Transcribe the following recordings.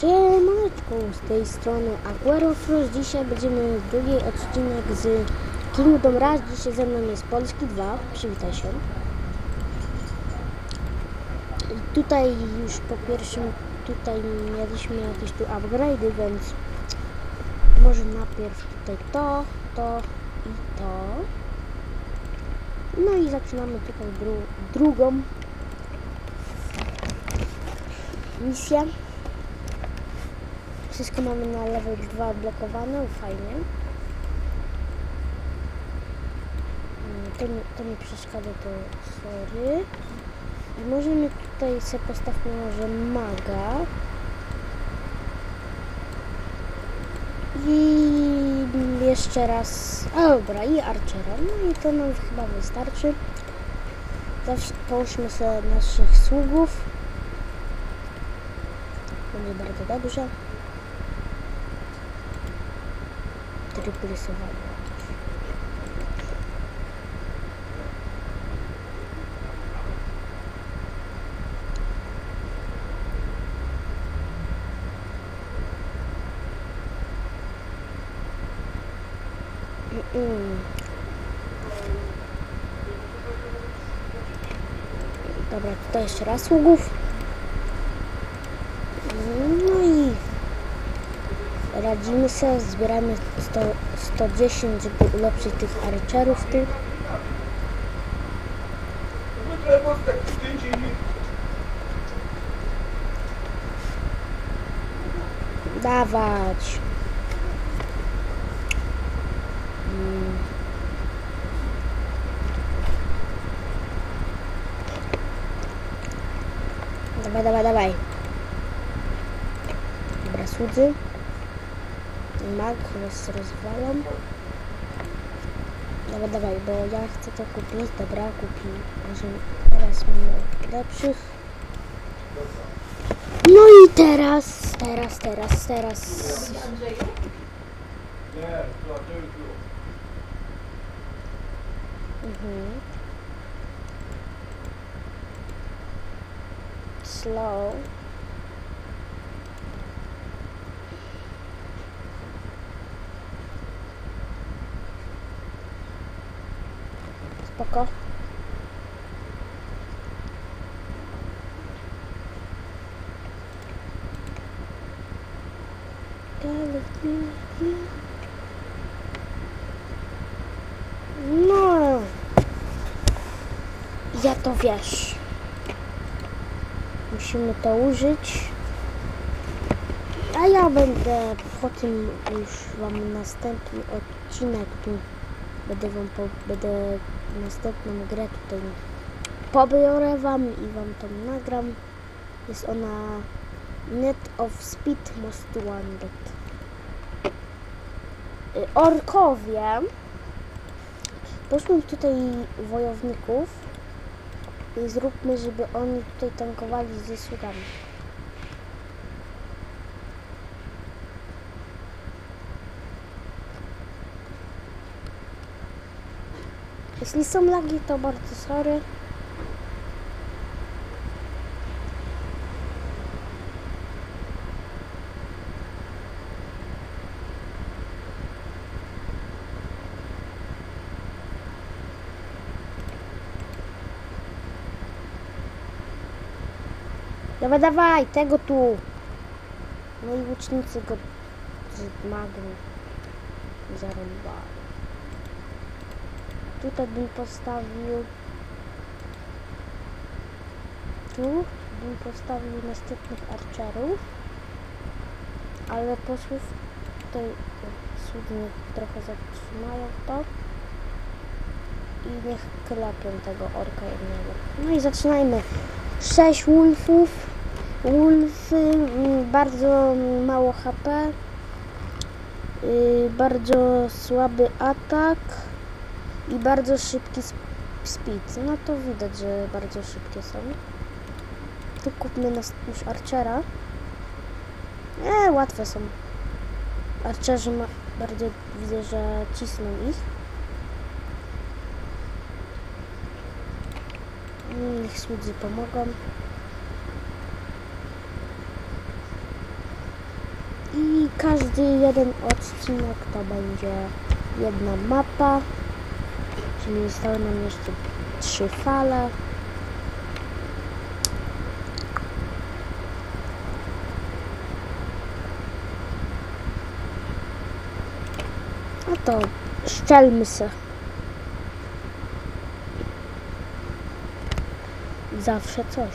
Siemaneczku, z tej strony Aguero. Dzisiaj będziemy drugi odcinek z Kingdom Rush. Dzisiaj ze mną jest Polski 2. Przywitaj się. I tutaj już po pierwszym, tutaj mieliśmy jakieś tu upgrade'y, więc może najpierw tutaj to, to i to. No i zaczynamy tutaj dru drugą misję. Wszystko mamy na level 2 odblokowane, fajnie. Mm, To to nie przeszkadza, to sorry. I możemy tutaj sobie postawmy może maga. I jeszcze raz, a dobra, i archera. No i to nam chyba wystarczy. Zawsze połóżmy sobie naszych sługów. Będzie bardzo dobrze. Tryplysowanie. Mm. Dobra, tutaj jeszcze raz sługów. No i radzimy sobie, zbieramy 100, 110, żeby ulepszyć tych archerów tych. Dawać. Mm. Dawaj, dawaj, dawaj. Dobra, słudzy. Mag, was rozwalam. Dawaj, dawaj, bo ja chcę to kupić. Dobra, kupi. Teraz mamy lepszych. No i teraz, teraz, teraz, teraz. Mhm. Slow. Spoko. No. Ja to wiesz. Musimy to użyć. A ja będę po tym już wam następny odcinek będę wam po, będę następną grę tutaj pobiorę wam i wam to nagram. Jest ona Net of Speed Most Wanted. Y, Orkowie. Poszły tutaj wojowników i zróbmy, żeby oni tutaj tankowali ze sługami. Jeśli są lagi, to bardzo sorry. Dawaj, dawaj, tego tu. No i łucznicy go z magą zarąbali. Tutaj bym postawił. Tu bym postawił następnych archerów. Ale posłów tutaj sługi niech trochę zatrzymają to. I niech klepią tego orka jednego. No i zaczynajmy. 6 wolfów. Wolfy mm, bardzo mało HP. Yy, bardzo słaby atak i bardzo szybki sp- speed. No to widać, że bardzo szybkie są. Tu kupmy nas już Archera. Nie, łatwe są. Archerzy ma, bardzo widzę, że cisną ich. Niech słudzy pomogą. każdy jeden odcinek to będzie jedna mapa, czyli zostały nam jeszcze trzy fale. No to szczelmy se. Zawsze coś.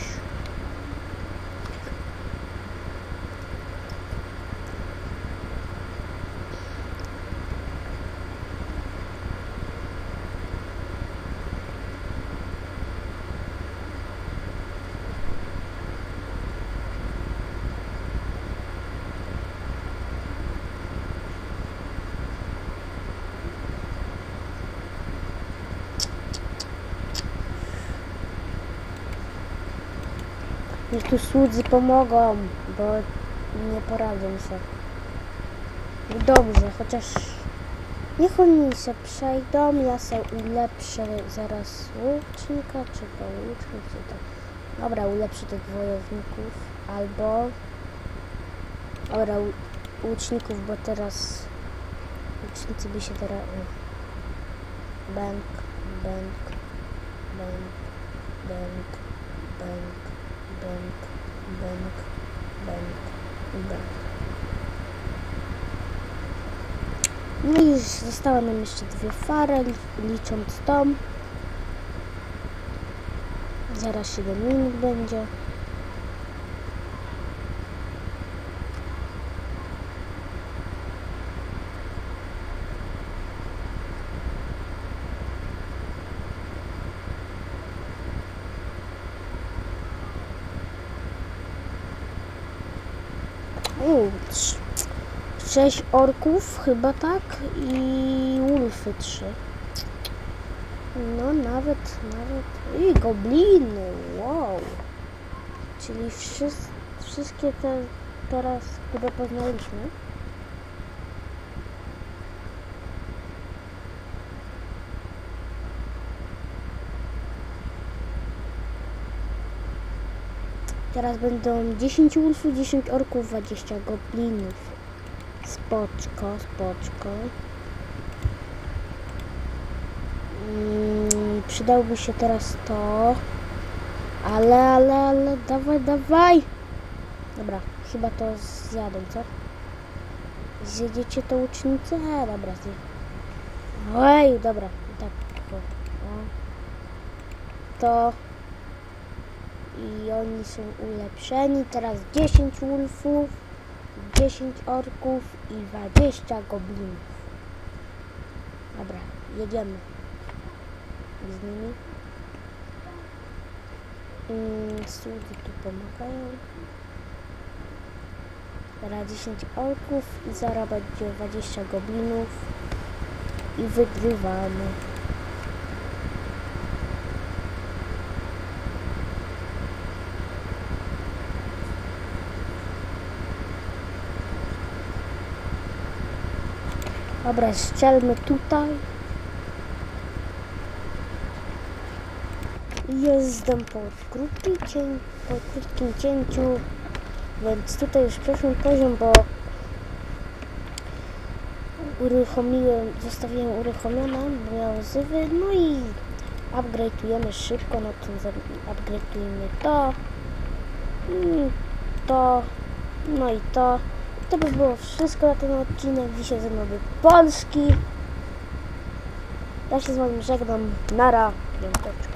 Niech tu słudzy pomogą, bo nie poradzą się. Dobrze, chociaż niech oni się przejdą, ja se ulepszę zaraz łucznika, czy to łucznik, czy to... Dobra, ulepszę tych wojowników, albo... Dobra, łuczników, bo teraz... Łucznicy by się teraz... Bęk, bęk, bęk, bęk, bęk, bęk, bęk, bęk, bęk. No i zostały nam jeszcze dwie fary, li- licząc tą. Zaraz 7 minut będzie. Sześć orków chyba tak i ulfy trzy. No nawet, nawet i gobliny, wow. Czyli wszys- wszystkie te teraz, które poznaliśmy. Teraz będą 10 ulfów, 10 orków, 20 goblinów. Spoczko, spoczko. Mm, przydałby się teraz to. Ale, ale, ale, dawaj, dawaj. Dobra, chyba to zjadą, co? Zjedziecie to łucznicę? E, dobra, zje. Oj, dobra, tak. To i oni są ulepszeni. Teraz 10 ulfów, 10 orków i 20 goblinów. Dobra, jedziemy z nimi. Mm, tu pomagają. Teraz 10 orków i zaraz będzie 20 goblinów i wygrywamy. Dobra, strzelmy tutaj. Jestem po, krótkim cię, po krótkim cięciu, więc tutaj już przeszłem poziom, bo uruchomiłem, zostawiłem uruchomione, bo miało zywy, no i upgrade'ujemy szybko, no to upgrade'ujemy to, mm, to, no i to. To by było wszystko na ten odcinek. Dzisiaj ze mną był Polski. Ja się z wami żegnam. Nara. Piąteczka.